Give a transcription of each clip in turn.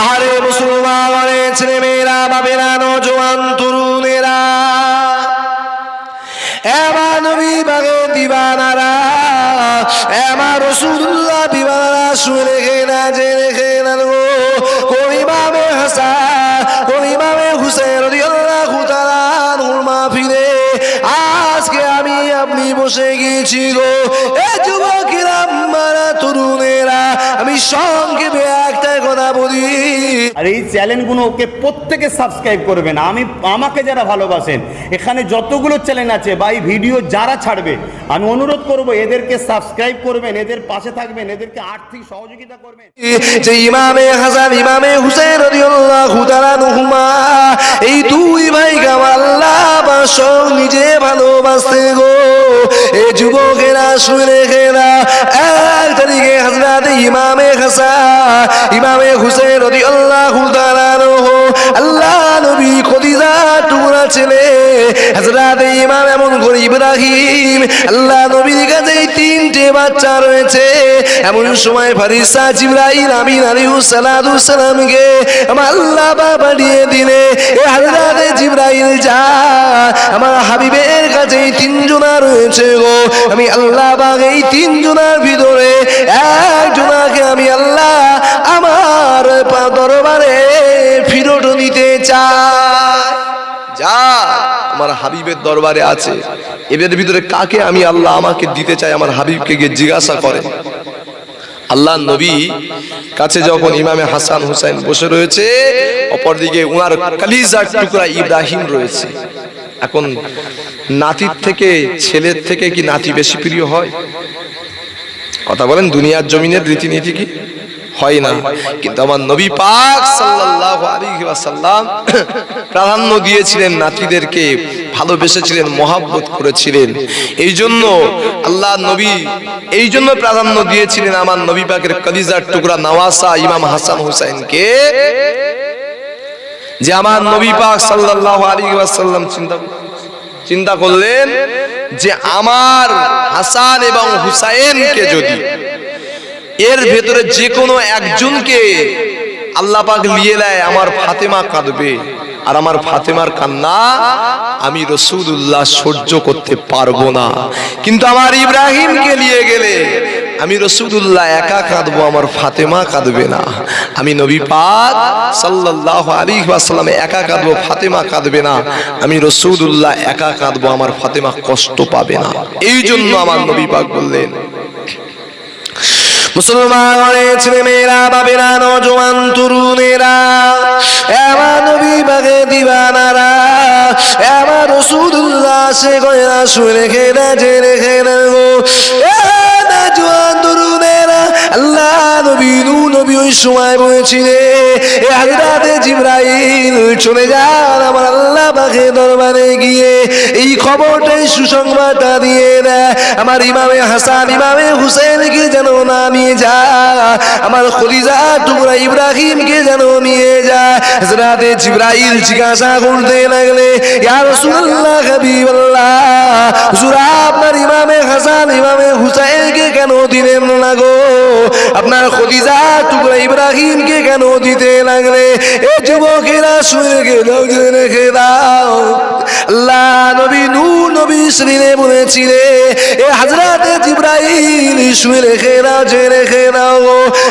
আহারে মুসলমানের ছেলে মেয়েরা বাবেরা নজওয়ান, তরুণেরা। এবার নবী বাগে দিবানারা এবার রসুল্লাহ দিবানারা রেখে না যে রেখে না গো। করিমামে হাসা করিমামে হুসেন মাহফিলে আজকে আমি আপনি বসে গেছি গো। এ যুবকেরা, মারা তরুণেরা, আমি সঙ্গে আর এই চ্যানেলগুলো ওকে প্রত্যেকে সাবস্ক্রাইব করবেন। আমি আমাকে যারা ভালোবাসেন এখানে যতগুলো চ্যানেল আছে বা এই ভিডিও যারা ছাড়বে আমি অনুরোধ করব এদেরকে সাবস্ক্রাইব করবেন এদের পাশে থাকবেন এদেরকে আর্থিক সহযোগিতা করবেন। যে ইমামে হাসান ইমামে হুসেন রাদিয়াল্লাহু তাআলা নুহুমা এই দুই ভাই আল্লাহ বাসো নিজে ভালোবাসতে গো। এ যুবকেরা শুনে খেলা এক তারিখে হাজরাতে ইমামে হাসা ইমামে হুসেন রদি আল্লাহ আল্লাহ নবী খদিজা টুকরা ছেলে, হযরত ইমাম এমন করে ইব্রাহিম, আল্লাহ নবীর কাছে তিনটে বাচ্চা রয়েছে। এমন সময় ফারিসা জিব্রাইল আমিন আলাইহিস সালাতু সালামকে আমার আল্লাহ বাবা দিয়ে দিলে, এ হযরত জিব্রাইল যা, আমার হাবিবের কাছে এই তিনজনা রয়েছে গো। আমি আল্লাহ বাগ এই তিনজনার ভিতরে একজনাকে আমি আল্লাহ আমার চাই। যা, আমার হাবিবের দরবারে আছে। এদের ভিতরে কাকে আমি আল্লাহ আমাকে দিতে চাই, আমার হাবিবকে গিয়ে জিজ্ঞাসা করে আল্লাহ নবী কাছে যখন ইমামে হাসান হুসাইন বসে রয়েছে, অপরদিকে উনার কালিজার টুকরা ইব্রাহিম রয়েছে। এখন নাতির থেকে, ছেলের থেকে কি নাতি বেশি প্রিয় হয়? কথা বলেন, দুনিয়ার জমিনের রীতিনীতি কি? হয় না। কিন্তু আমার নবী পাক সাল্লাল্লাহু আলাইহি ওয়াসাল্লাম প্রাধান্য দিয়েছিলেন, নাতিদেরকে ভালোবেসেছিলেন, মহাব্বত করেছিলেন। এই জন্য আল্লাহ নবী এই জন্য প্রাধান্য দিয়েছিলেন আমার নবী পাকের কলিজার টুকরা নওয়াসা ইমাম হাসান হুসাইনকে, যে আমার নবী পাক সাল্লাল্লাহু আলাইহি ওয়াসাল্লাম চিন্তা চিন্তা করলেন যে আমার হাসান এবং হুসাইনকে যদি এর ভেতরে যে কোনো একজনকে আল্লাহ পাক নিয়ে নেয়, আমার ফাতেমা কাঁদবে। আর আমার ফাতেমার কান্না আমি রসুল্লাহ সহ্য করতে পারব না। কিন্তু আমার ইব্রাহিমকে নিয়ে গেলে আমি রসুল্লাহ একা কাঁদবো, আমার ফাতেমা কাঁদবে না। আমি নবী পাক সাল্লাল্লাহু আলাইহি ওয়াসাল্লাম একা কাঁদবো, ফাতেমা কাঁদবে না। আমি রসুল্লাহ একা কাঁদবো, আমার ফাতেমা কষ্ট পাবে না। এই জন্য আমার নবী পাক বললেন মুসলমানের ছেলে মেয়েরা বাবেরা নজওয়ান তরুণেরা, এবার নবী বাগে দিবানারা, এবার রসুদুল্লাহ সে গয়না শুয়ে রেখে না যে রেখে না গো। সময় বলেছিলে। এ হাজরাতে জিব্রাইল চলে যান আমার আল্লাহ বাগে দরবারে গিয়ে। এই খবরটাই সুসংবাদটা দিয়ে দেয়। আমার ইমামে হাসান, ইমামে হুসেনকে যেন না নিয়ে যা আমার খলিজা টুকরা ইব্রাহিমকে যেন নিয়ে যা হযরতে জিব্রাইল জিজ্ঞাসা করতে লাগলে, ইয়া রাসূলুল্লাহ, হাবিবাল্লাহ, হুজুর, আপনার ইমামে হাসান, ইমামে হুসাইনকে কেন দিলেন না গো? আপনার খলিজা টুকরা ইব্রাহিমকে কেন দিতে লাগলে? এ যুবকেরা শুনে গেল রেখে দাও আল্লাহ শ্রীনে বলেছিলে এ হাজরাতে জিব্রাইল শুয়ে রেখে দাও যে রেখে দাও।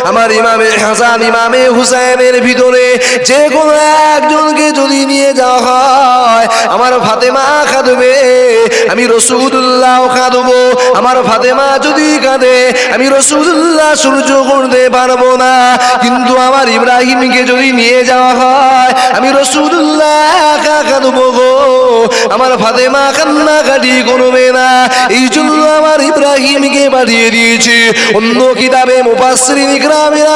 আমার ইমামে হাসান, ইমামে হুসাইনের ভিতরে যে কোনো একজনকে যদি নিয়ে যাওয়া হয়, আমার ফাতেমা কাঁদবে আমি রসুল্লাহ কাঁদবো আমার ফাতেমা যদি কাঁদে, আমি রসুল্লাহ সূর্য করতে পারব না। কিন্তু আমার ইব্রাহিমকে যদি নিয়ে যাওয়া হয়, আমি রসুল্লাহ একা কাঁদবো গো। আমার ফাতেমা কান্না কাটি করবে না এই জন্য আমার ইব্রাহিমকে পাঠিয়ে অন্য কিতাবে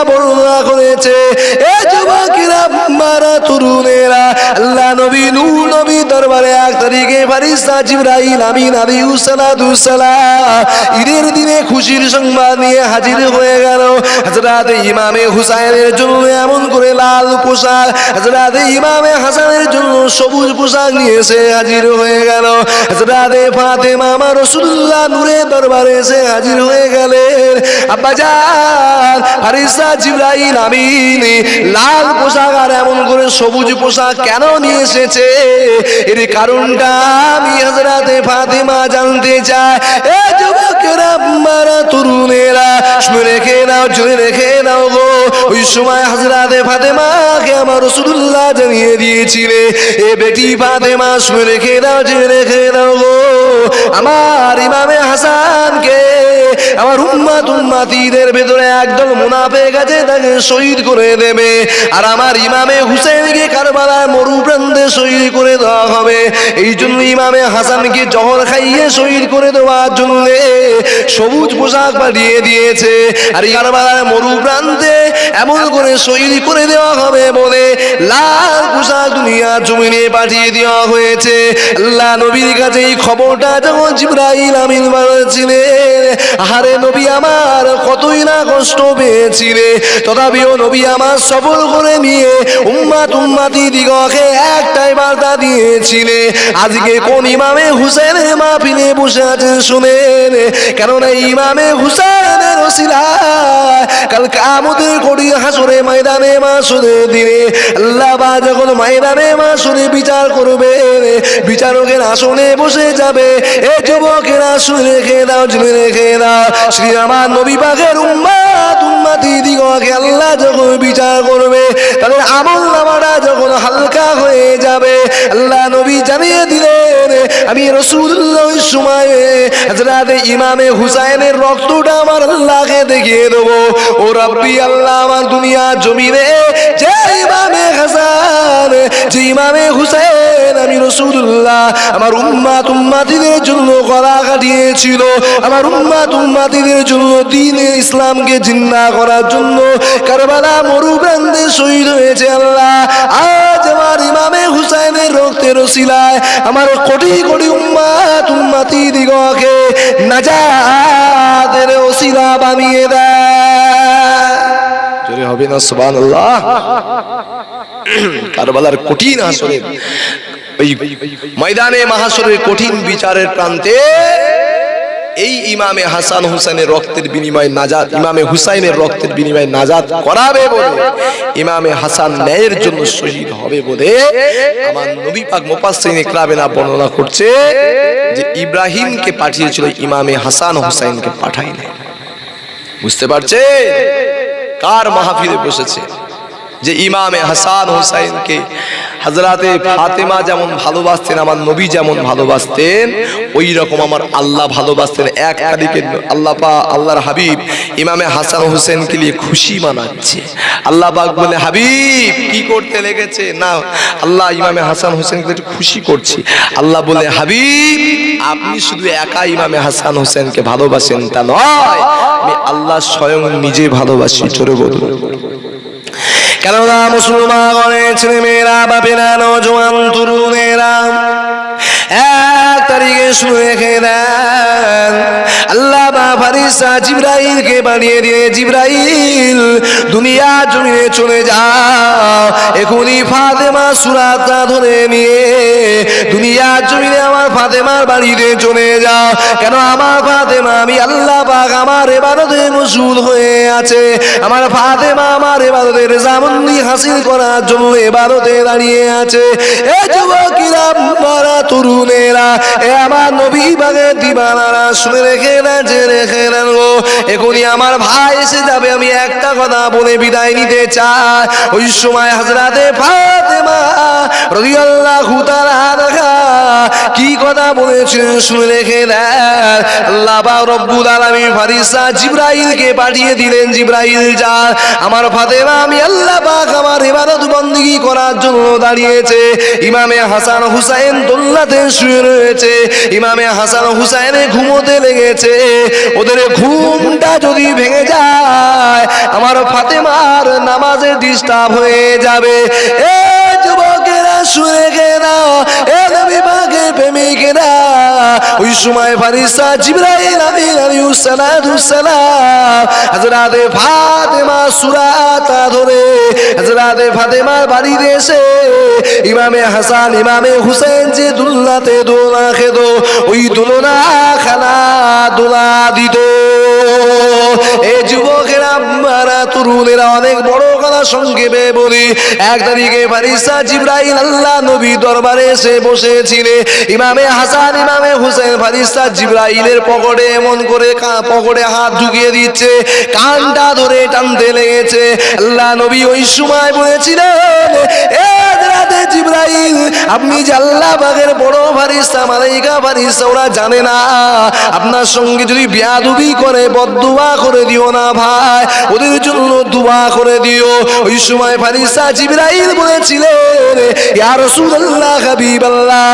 বর্ণনা করেছে, এ যুবকেরা, মারা তরুণেরা, আল্লাহ নবী নবী দরবারে এক তারিখে ফারিস্তা সালাতু সালাম। ঈদের দিনে খুশির সংবাদ নিয়ে হাজির হয়ে গেল। হযরত ইমামে হুসাইনের জন্য এমন করে লাল পোশাক, হযরত ইমামে হাসানের জন্য সবুজ পোশাক নিয়ে এসে হাজির হয়ে গেল। হযরত ফাতেমা আমার রাসূলুল্লাহ নূরের দরবারে এসে হাজির হয়ে গেলেন। আব্বাজান ফারিস্তা জিবরাইল আমিন, লাল পোশাক আর এমন করে সবুজ পোশাক কেন নিয়ে এসেছে? এর কারণটা আমি হযরতে ফাতেমা জানতে চাই। এ যুবকেরা মারা তরুণেরা, শুনে রেখে নাও, জুড়ে রেখে নাও গো। ওই সময় হযরতে ফাতেমাকে আমার রাসূলুল্লাহ জানিয়ে দিয়েছিলে এ বেটি ফাতেমা, শুনে রেখে নাও, জুড়ে রেখে নাও গো। আমার ইমামে হাসানকে, আমার উম্মাত উম্মাতিদের ভেতরে একদল মুনাফেক আছে তাকে শহীদ করে দেবে। আর আমার ইমামে হুসেনকে কারবালায় মরু প্রান্তে শহীদ করে দেওয়া হবে। এই জন্য ইমামে হাসানকে জহর খাইয়ে শহীদ করে দেওয়ার জন্য সবুজ পোশাক পাঠিয়ে দিয়েছে। আর কারবালায় মরু প্রান্তে এমন করে শহীদ করে দেওয়া হবে বলে লাল পোশাক দুনিয়ার জমিনে পাঠিয়ে দেওয়া হয়েছে। আল্লাহ নবীর কাছে এই খবরটা যখন জিব্রাইল আমিন বলেছিলেন, আহারে নবী আমার কতই না কষ্ট পেয়েছিলে। তথাপিও নবী আমার সফল করে নিয়ে উম্মাত উম্মাতি দিগকে একটাই বার্তা দিয়েছিলে। আজকে কোন ইমামে হুসেনের মাহফিলে বসে আছেন শুনেন, কেননা ইমামে হুসেনের ওসিলা কাল কামতের করি হাসরে ময়দানে মাসুরে দিনে আল্লাহ যখন ময়দানে মাসুরে বিচার করবে বিচারকের আসনে বসে যাবে। এ যুবকেরা, শুনে রেখে দাও, জুনে রেখে দাও। শ্রী আমার নবী পাখের আল্লাহ যখন বিচার করবে, তাদের আমল নামাটা যখন হালকা হয়ে যাবে, আল্লাহ নবী জানিয়ে দিলেন, আমি রসুল্লাহ সময়ে হযরত ইমামে হুসাইনের রক্তটা আমার আল্লাহকে দেখিয়ে দেবো। ও রব্বি, আল্লাহ আমার দুনিয়া জমিনে যে ইমামে হাসান, যে ইমামে হুসাইন, আমি রসুল্লাহ আমার উম্মাত উম্মাতিদের জন্য গলা কাটিয়েছিল। আমার উম্মাত উম্মাতিদের জন্য দিন ইসলামকে জিন্দা করার জন্য কারবালা মরুপ্রান্তে শহীদ হয়েছে আল্লাহ। আজ আমার ইমামে হুসাইনের রক্তের ওসিলায় আমার কোটি কোটি উম্মাত উম্মাতি দিগকে নাজাতের ওসিলা বানিয়ে দেয়। জোরে হবে না, সুবহানাল্লাহ। কারবালার কঠিন আসরে ময়দানে মাহাসরের কঠিন বিচারের প্রান্তে এই ইমামে হাসান হুসেনের রক্তের বিনিময়ে নাজাত, ইমামে হুসাইনের রক্তের বিনিময়ে নাজাত করাবে বলে, ইমামে হাসান ন্যায়ের জন্য শহীদ হবে বলে আমার নবী পাক মুফাসসিরিন ইকরামেনা বর্ণনা করছে যে ইব্রাহিমকে পাঠিয়েছিল, ইমামে হাসান হুসাইনকে পাঠায় নাই বুঝতে পারছে কার মাহফিলে বসেছে? যে ইমামে হাসান হুসাইনকে হাজরাতে ফাতেমা যেমন ভালোবাসতেন, আমার নবী যেমন ভালোবাসতেন ওই রকম আমার আল্লাহ ভালোবাসতেন। এক তারিখে আল্লাহ পা আল্লাহর হাবিব ইমামে হাসান হোসেনকে নিয়ে খুশি মানাচ্ছে। আল্লাহ পাক বলে হাবিব, কি করতে লেগেছে? না, আল্লাহ ইমামে হাসান হোসেনকে একটু খুশি করছি। আল্লাহ বলে হাবিব, আপনি শুধু একা ইমামে হাসান হোসেনকে ভালোবাসেন তা নয়, আমি আল্লাহ স্বয়ং নিজে ভালোবাসি। চোরে বলুন। কেননা মুসলমানের ছেলে মেয়েরা বাপেরা নজওয়ান তরুণেরা এক তারিখে শুরু রেখে দেন। বা ফারিসা জিব্রাইলকে বানিয়ে দিয়ে, জিব্রাইল, দুনিয়া জমিনে চলে যাও এখনই ফাতেমা সুরাতটা ধরে নিয়ে, দুনিয়া জমিনে আমার ফাতেমার বাড়িতে চলে যাও কেন আমার ফাতেমা, আমি আল্লাহ পাক আমার এবারতে মসুল হয়ে আছে। আমার ফাতেমা আমার এবারতের জামন্দি হাসিল করার জন্য এবারতে দাঁড়িয়ে আছে। এ যুবকিরা মারা তরুণেরা, এ আমার নবী বাগে দিবানারা, শুনে রেখে না যে রেখে নেন গো এখনই আমার ভাই এসে যাবে, আমি একটা কথা বলে বিদায় নিতে চাই। ওই সময় হাজরাতে ফাতেমা রাদিয়াল্লাহু তাআলা দেখা কি কথা বলেছেন শুনে রেখে দেন। আল্লাহ রব্বুল আলামিন ফারিসা জিব্রাইলকে পাঠিয়ে দিলেন, জিব্রাইল যা, আমার ফাতেমা, আমি আল্লাহ পাক আমার ইবাদত বন্দিগি করার জন্য দাঁড়িয়েছে। ইমামে হাসান হুসাইন দোল্লাতে শুয়ে রয়েছে। ইমামে হাসান হুসাইনে ঘুমোতে লেগেছে। ওদের ঘুমটা যদি ভেঙে যায়, আমার ফাতেমার নামাজে ডিস্টার্ব হয়ে যাবে। এ যুবকেরা শুনে গেনা এ নবী পাকের প্রেমিকেরা। ওই সময় ফারিসা জিব্রাইল আমিন আলাইহিস সালাতু সালাম হযরতে ফাতেমা সূরাটা ধরে, হযরতে ফাতেমার বাড়িতে এসে ইমামে হাসান, ইমামে হুসেন যে দুল্লাতে দোলা খেত, ওই দোলনা খানা দোলা দিত। এ যুবকেরা মারা তরুণেরা অনেক বড় সংক্ষেপে বলি। এক তারিখে ফারিসা জিব্রাইল আল্লাহ নবী দরবারে এসে বসেছিলে। ইমামে হাসান, ইমামে হুসেন ফারিসা জিব্রাইলের পকেটে এমন করে পকেটে হাত ঢুকিয়ে দিচ্ছে, কানটা ধরে টানতে লেগেছে। আল্লাহ নবী ওই সময় বলেছিলেন আপনি যে আল্লাহ বাগের বড় ফারিস্তা মালাইকা ফারিস্তা ওরা জানে না। আপনার সঙ্গে যদি বিয়াদুবি করে বদুয়া করে দিও না ভাই। ওদের জন্য দুয়া করে দিও। ওই সময় ফারিসা জিবরাইল বলেছিলেন ইয়া রাসূলুল্লাহ হাবিবাল্লাহ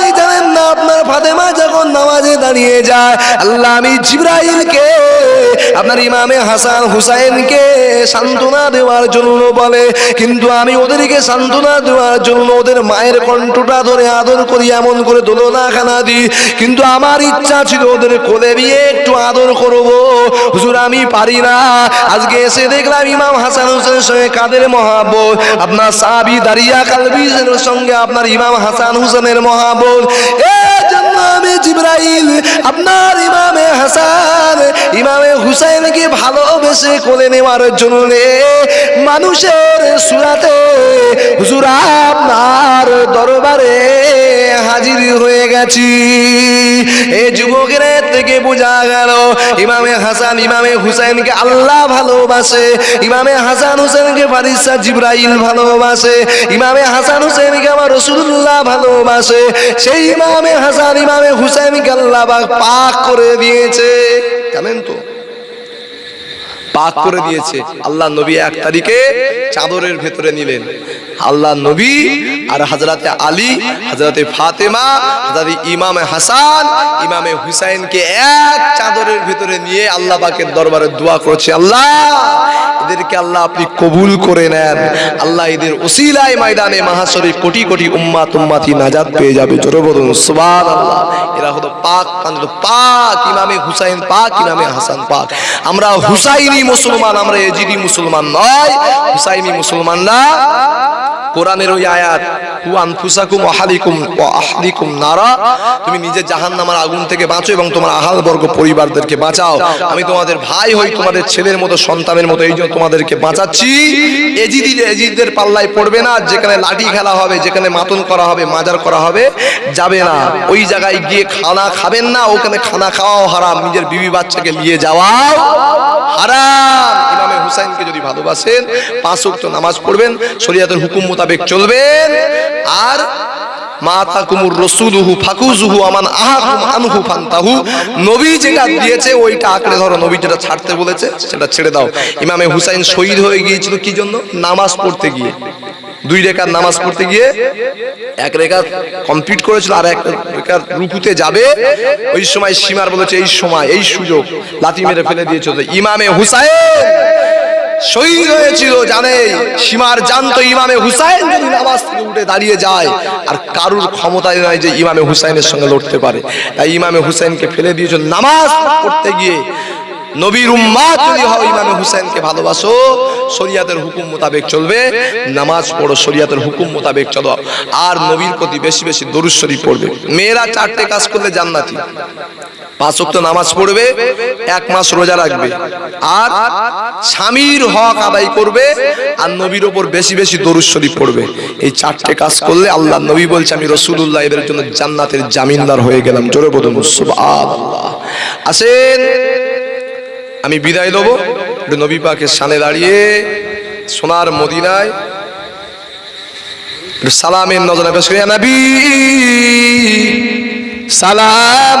আপনি জানেন না, আপনার ফাতেমা যখন নামাজে দাঁড়িয়ে যায়, আল্লাহ আমি জিব্রাইলকে, আপনার ইমামে হাসান হুসাইনকে সান্ত্বনা দেওয়ার জন্য বলে, কিন্তু আমি ওদেরকে সান্ত্বনা দেওয়ার জন্য ওদের মায়ের কণ্ঠটা ধরে আদর করি, এমন করে দোলনা খানা দিই। কিন্তু আমার ইচ্ছা ছিল ওদের কোলে নিয়ে একটু আদর করব। হুজুর, আমি পারি না। আজকে এসে দেখলাম ইমাম হাসান হোসেনের সঙ্গে কাদের মহাব্বত? আপনার সাবি দাঁড়িয়া কালবিজের সঙ্গে আপনার ইমাম হাসান হুসেনের মহাব্বত? এর আমি জিব্রাইল, আপনার ইমামে হাসান, ইমামে হুসাইনকে ভালোবেসে কোলে নেওয়ার জন্য মানুষের সুরাতে হুজুর আপনার দরবারে হাজির হয়ে গেছি। এই যুবকের থেকে বোঝা গেল, ইমামে হাসান, ইমামে হুসাইনকে আল্লাহ ভালোবাসে, ইমামে হাসান হুসেনকে ফারিসা জিব্রাইল ভালোবাসে, ইমামে হাসান হুসেনকে আমার রসুল্লাহ ভালোবাসে, সেই ইমামে হাসান ইমামে হুসাইনকে আল্লাহ পাক করে দিয়েছে। জানেন তো? পাক করে দিয়েছে। আল্লাহ নবী এক তারিখে চাদরের ভেতরে নিলেন। আল্লাহ নবী আর হাজরাতে আলী হাজরাতে ফাতেমা হাজরাতে ইমামে হাসান, ইমামে হুসাইনকে এক চাদরের ভিতরে নিয়ে আল্লাহ দরবারে দোয়া করছে, আল্লাহ, এদেরকে আল্লাহ আপনি কবুল করে নেন। আল্লাহ এদের ওসিলায় ময়দানে মাহাসরে কোটি কোটি উম্মা তুম্মাতি নাজাত পেয়ে যাবে। জোরে বলুন, সুবহানাল্লাহ। এরা হলো পাক কান্দ পাক ইমামে হুসাইন, পাক ইমামে হাসান, পাক। আমরা হুসাইনি মুসলমান, আমরা এজিদি মুসলমান নয়, হুসাইনি মুসলমানরা কোরআনের ওই আয়াত, হু আনফুসাকুম আহালিকুম ওয়া আহলিকুম নারা তুমি নিজে জাহান্নামের আগুন থেকে বাঁচো এবং তোমার আহাল বর্গ পরিবারদেরকে বাঁচাও। আমি তোমাদের ভাই হই, তোমাদের ছেলের মতো, সন্তানের মতো, এই জন্য তোমাদেরকে বাঁচাচ্ছি। এজিদি এজিদদের পাল্লায় পড়বে না, যেখানে লাঠি খেলা হবে, যেখানে মাতন করা হবে, মাজার করা হবে, যাবে না। ওই জায়গায় গিয়ে খানা খাবেন না, ওখানে খানা খাওয়াও হারাম, নিজের বিবি বাচ্চাকে নিয়ে যাওয়াও হারাম। ইমামে হুসাইনকে যদি ভালোবাসেন, পাঁচ ওয়াক্ত নামাজ পড়বেন, শরীয়তের হুকুম মোতাবেক চলবেন। আর যেটা দিয়েছে ছাড়তে বলেছে, সেটা ছেড়ে দাও। ইমামে হুসাইন শহীদ হয়ে গিয়েছিল কি জন্য? নামাজ পড়তে গিয়ে। দুই রেখার নামাজ পড়তে গিয়ে এক কমপ্লিট করেছিল আর এক রুকুতে যাবে। ওই সময় সীমার বলেছে, এই সময়, এই সুযোগ। লাথি মেরে ফেলে দিয়েছিল। ইমামে হুসাইন শহীদ হয়েছিল জানে, সীমার জানতো ইমামে হুসাইন যদি নামাজ থেকে উঠে দাঁড়িয়ে যায়, আর কারুর ক্ষমতায় নয় যে ইমামে হুসাইনের সঙ্গে লড়তে পারে। তাই ইমামে হুসাইনকে ফেলে দিয়েছিল নামাজ পড়তে গিয়ে। নবীর উম্মাদ যদি হয়, ইমামে হুসাইনকে ভালোবাসো, শরিয়াতের হুকুম মোতাবেক চলবে। নামাজ পড়ো, শরিয়াতের হুকুম মোতাবেক চলো। আর নবীর প্রতি বেশি বেশি দরুশ্বরী পড়বে। মেয়েরা চারটে কাজ করলে জান্নাতি। পাঁচ ওয়াক্ত নামাজ পড়বে, এক মাস রোজা রাখবে। আর স্বামীর হক আদায় করবে আর নবীর ওপর বেশি বেশি দরুদ শরীফ পড়বে। এই চারটে কাজ করলে আল্লাহ নবী বলছে, আমি রসুল্লাহ এদের জন্য জান্নাতের জামিনদার হয়ে গেলাম। জোরে বলুন আসেন, আমি বিদায় দেবো নবী পাকের সামনে দাঁড়িয়ে সোনার মদিনায় সালামের নজরে পেশ করি। নবী, সালাম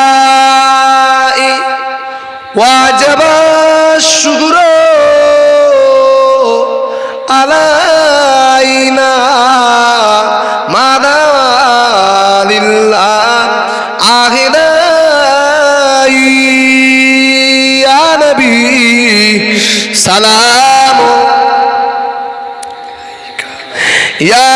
ওয়াজাব শুগুর আলাইনা মাদালিল্লা আহেদাই নবী সালাম ইয়া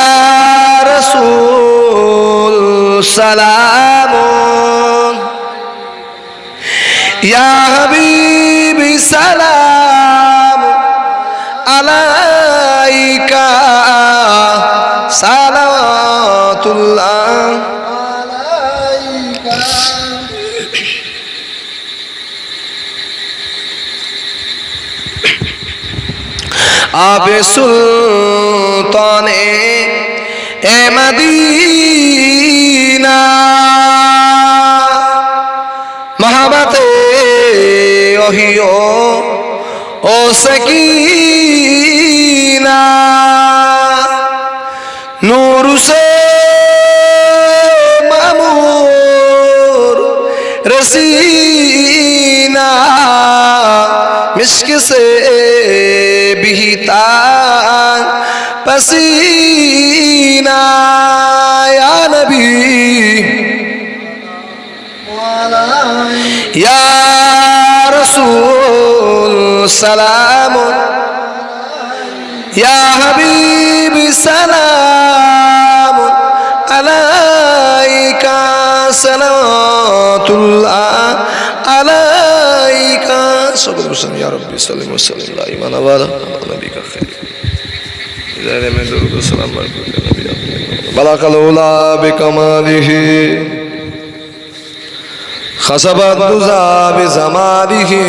সালাতুল্লাহ আবে সুলতানে এ মদিনা। মহাবাতে ওহিও ও সকি मिश्क से बिहता पसीना या नबी या रसूल सलाम या हबीब सलाम সকল মুসলিম ইয়া রব্বি সাল্লিম সাল্লাল্লাহ ইমান আবার নবী কাফে ইদারে মে দরুদ সালাম বারকাত নবী বারাকাল উলা বিকামালিহি, খাসাবাত দুজা বিজামালিহি,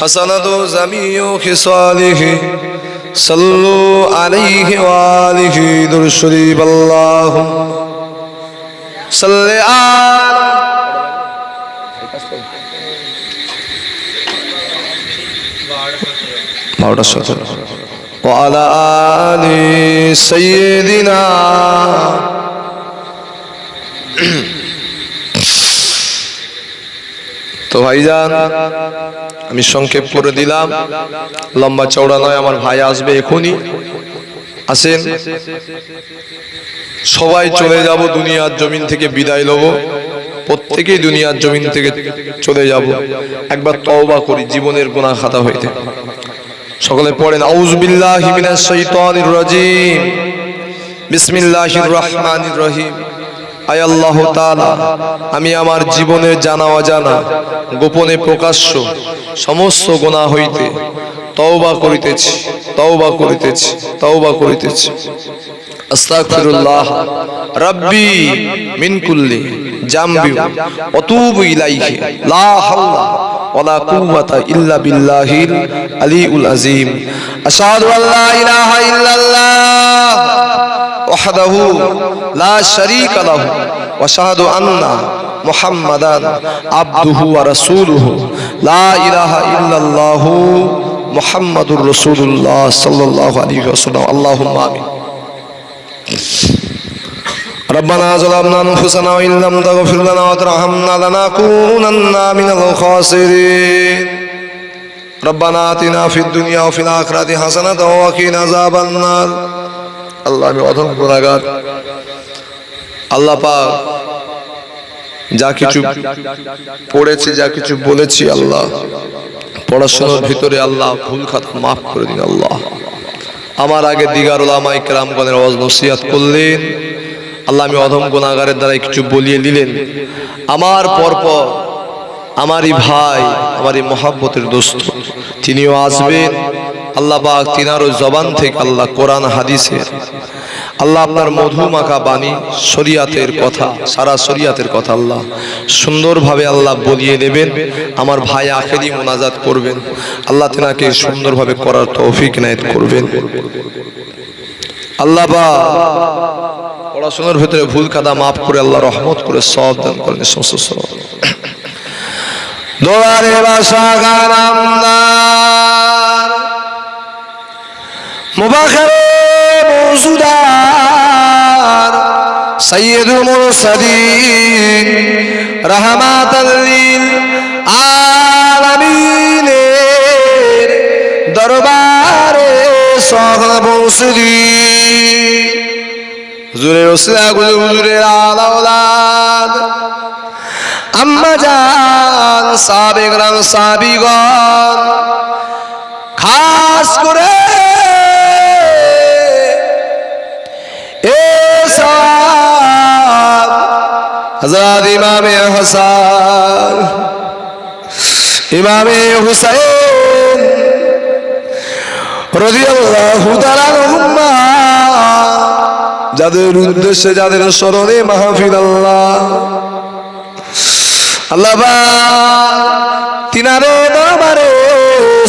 হাসানাতু জামিউ খিসালিহি, সাল্লু আলাইহি ওয়া আলিহি দুরুদ শরীফ আল্লাহুম সাল্লি আলা বারোটা সতেরো وعلى آل سيدنا তো ভাইজান আমি সংক্ষেপ করে দিলাম লম্বা চওড়া নয় আমার ভাই আসবে এখনই আসেন সবাই চলে যাব দুনিয়ার জমিন থেকে বিদায় লব প্রত্যেকেই দুনিয়ার জমিন থেকে চলে যাব একবার তওবা করি জীবনের গুনাহ খাতা হইতে সকলে পড়েন। আউযুবিল্লাহি মিনাশ শাইতানির রাজিম। বিসমিল্লাহির রহমানির রহিম। আয় আল্লাহ তাআলা, আমি আমার জীবনের জানা অজানা, গোপনে প্রকাশ্য সমস্ত গোনা হইতে তওবা করিতেছি তওবা করিতেছি তওবা করিতেছি। আস্তাগফিরুল্লাহ। রাব্বি মিন কুল্লি জামবি অতুবু ইলাইহি। লা হাওলা ওয়ালা কুওয়াতা ইল্লা বিল্লাহিল আলিউল আযীম আশহাদু আল্লা ইলাহা ইল্লাল্লাহ ওয়াহদাহু লা শারীকা লাহু ওয়া আশহাদু আন্না মুহাম্মাদান আবদুহু ওয়া রাসূলুহু লা ইলাহা ইল্লাল্লাহু মুহাম্মাদুর রাসূলুল্লাহ সাল্লাল্লাহু আলাইহি ওয়াসাল্লাম আল্লাহুম্মা আমিন ربنا ظلمنا انفسنا وان لم تغفر لنا وترحمنا لنكونن من الخاسرين ربنا اتنا في الدنيا وفي الاخره حسنه وقنا عذاب النار আল্লাহ আমি অধম গুনাহগার আল্লাহ পাক যা কিছু পড়েছি যা কিছু বলেছি আল্লাহ পড়াশোনার ভিতরে আল্লাহ ভুল খাতা মাফ করে দিন আল্লাহ আমার আগে দিগার ওলামাই কেরামগণের ওয়াজ নসিহাত করলেন আল্লাহ আমি অধম গুণাগারের দ্বারা কিছু বলিয়ে দিলেন। আমার পরপর আমারই ভাই, আমারই মহাব্বতের দোস্ত, তিনিও আসবেন। আল্লাহ পাক তিনার জবান থেকে আল্লাহ কোরআন হাদিসের আল্লাহ আপনার মধু মাখা বাণী, শরিয়াতের কথা, সারা শরিয়াতের কথা আল্লাহ সুন্দরভাবে আল্লাহ বলিয়ে দেবেন। আমার ভাই আখেরি মোনাজাত করবেন। আল্লাহ তেনাকে সুন্দরভাবে করার তৌফিক নায়ত করবেন। আল্লাহ বা পড়াশোনার ভিতরে ভুল কাদা মাফ করে আল্লাহ রহমত করে সব দান করেন সমস্ত দোয়ারে দরবারে সকল পৌঁছে হুজুরের ওসিলা হুজুরের আলাউলাদ আম্মা জান, সাবেক রাম সাবিগণ, খাস করে হযরত ইমামে হাসান ইমামে হুসাইন, রাদিয়াল্লাহু তাআলা যাদের উদ্দেশ্যে যাদের স্মরণে মাহফিল আল্লাহ। আল্লাহ তিনারে দরবারে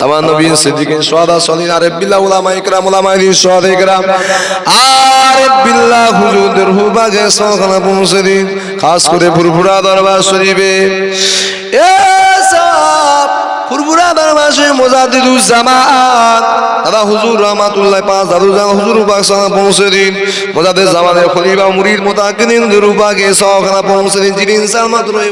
তামান নবীন সিদ্দিকিন সোয়াদা সলিন আরে বিল্লা উলামা ইকরাম, উলামা দিন সোয়াদ ইকরাম। আরে বিল্লা হুজুরদের হুবাগে সখানা পৌঁছে দিন, খাস করে ফুরফুরা দরবার শরীফে। এ এই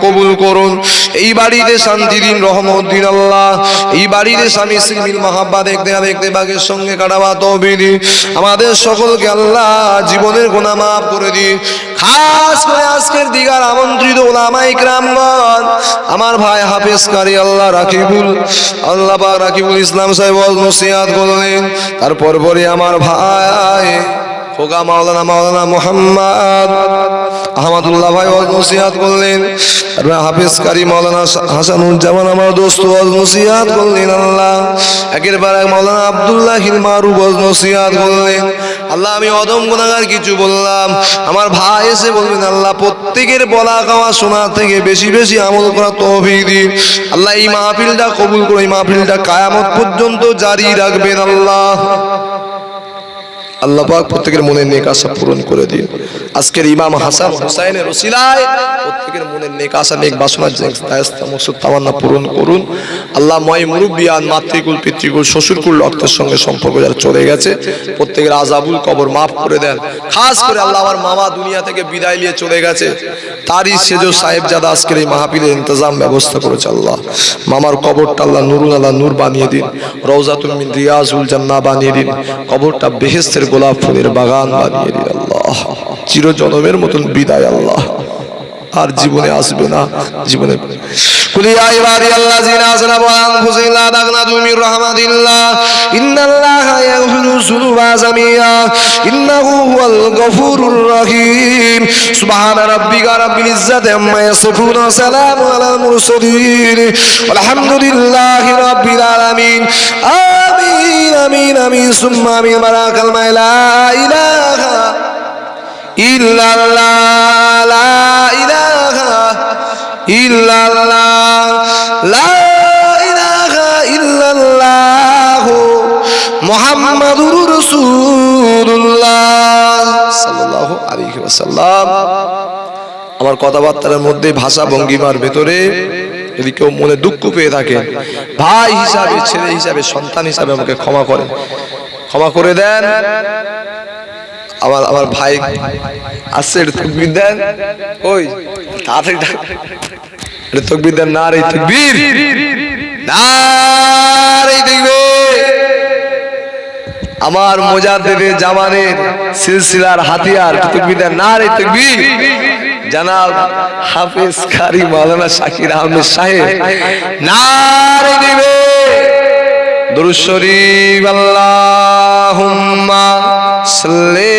কবুল করুন। এই বাড়িতে শান্তি দিন, রহমত দিন আল্লাহ। এই বাড়িতে স্বামী স্ত্রীর মাহাব্বা দেখতে দেখতে বাঘের সঙ্গে কাটাবা তবিদি আমাদের সকলকে আল্লাহ জীবনের গুণা মাফ করে দিন। খাস করে আজকের দিগার আমন্ত্রিত ওলামা ক্রামগণ আমার ভাই হাফেজ কারি, আল্লাহ রাকিবুল, আল্লাহ বা রাকিবুল ইসলাম সাহেব নসিহাত করলেন। তারপর পরে আমার ভাই খোকা মাওলানা মাওলানা মোহাম্মদ আহমদুল্লাহ ভাই নসিহাত করলেন। হাফিজ কারি মাওলানা হাসানুজ্জামান আমার দোস্ত নসিহাত করলেন আল্লাহ। একের পর এক মাওলানা আব্দুল্লাহ মারুফ ওয়াজ নসিহাত করলেন। আল্লাহ, আমি অদম গুণাগার কিছু বললাম। আমার ভাই এসে বলবেন আল্লাহ, প্রত্যেকের বলা খাওয়া শোনা থেকে বেশি বেশি আমল করা তৌফিক দিন। আল্লাহ, এই মাহফিলটা কবুল করে এই মাহফিলটা কায়ামত পর্যন্ত জারি রাখবেন আল্লাহ। আল্লাহ পাক প্রত্যেকের মনের নেক আশা পূরণ করে দিন। আজকের ইমাম হাসান হুসাইনের রসিলায় প্রত্যেকের মনের নেক আশা, নেক বাসনা মকসুদ, তামান্না পূরণ করুন। আল্লাহ ময় মুরব্বিয়ান মাতৃকুল, পিতৃকুল, শ্বশুরকুল রক্তের সঙ্গে সম্পর্ক যারা চলে গেছে। প্রত্যেকের আজাবুল কবর মাফ করে দেন। খাস করে আল্লাহ আমার মামা দুনিয়া থেকে বিদায় নিয়ে চলে গেছে। তারই সেজ সাহেব জাদা আজকের এই মাহফিলের ইন্তজাম ব্যবস্থা করেছে আল্লাহ। মামার কবরটা আল্লাহ নুরুল আল্লাহ নূর বানিয়ে দিন। রওজাতুল মিন রিয়াজুল জান্নাহ বানিয়ে দিন। কবরটা বেহেস্তের গোলাপ ফুলের বাগান বানিয়ে দিন আল্লাহ। চিরজনমের মতন বিদায় আল্লাহ। আর জীবনে আসবে না, জীবনে কুল ইয়া ইবাদি আল্লাযিনা আসরাফু আনফুসিহিম লা রাহমাতিল্লাহ। ইন্নাল্লাহা ইয়াগফিরু যুনুবা জামিয়া। ইন্নাহু গফুরুর সুবহান রাব্বিকা রাব্বিল ইজ্জাতি আম্মা ইয়াসিফুন ওয়া সালামুন আলাল মুরসালিন। আলহামদুলিল্লাহি রাব্বিল আলামিন। আমিন আমিন আমিন। সুম্মা আমিন। বারাকাল ইলাহা ইল্লাল্লাহ। লা ইলাহা লা আমার কথাবার্তার মধ্যে ভাষা ভঙ্গিমার ভেতরে যদি কেউ মনে দুঃখ পেয়ে থাকে, ভাই হিসাবে, ছেলে হিসাবে, সন্তান হিসাবে আমাকে ক্ষমা করেন। ক্ষমা করে দেন। আমার আমার ভাই আসছে দেন। ওই, তাড়াতাড়ি। এটা তকবির দেন না রে তকবির। না রে দেখবে আমার মোজাদ্দেদে জামানের সিলসিলার হাতিয়ার তকবিদার না রে তকবীর? জানাব হাফেজ কারি মাওলানা শাকির আহমেদ সাহেব। নারে দিবে দুরুদ শরীফ, আল্লাহুম্মা সাল্লি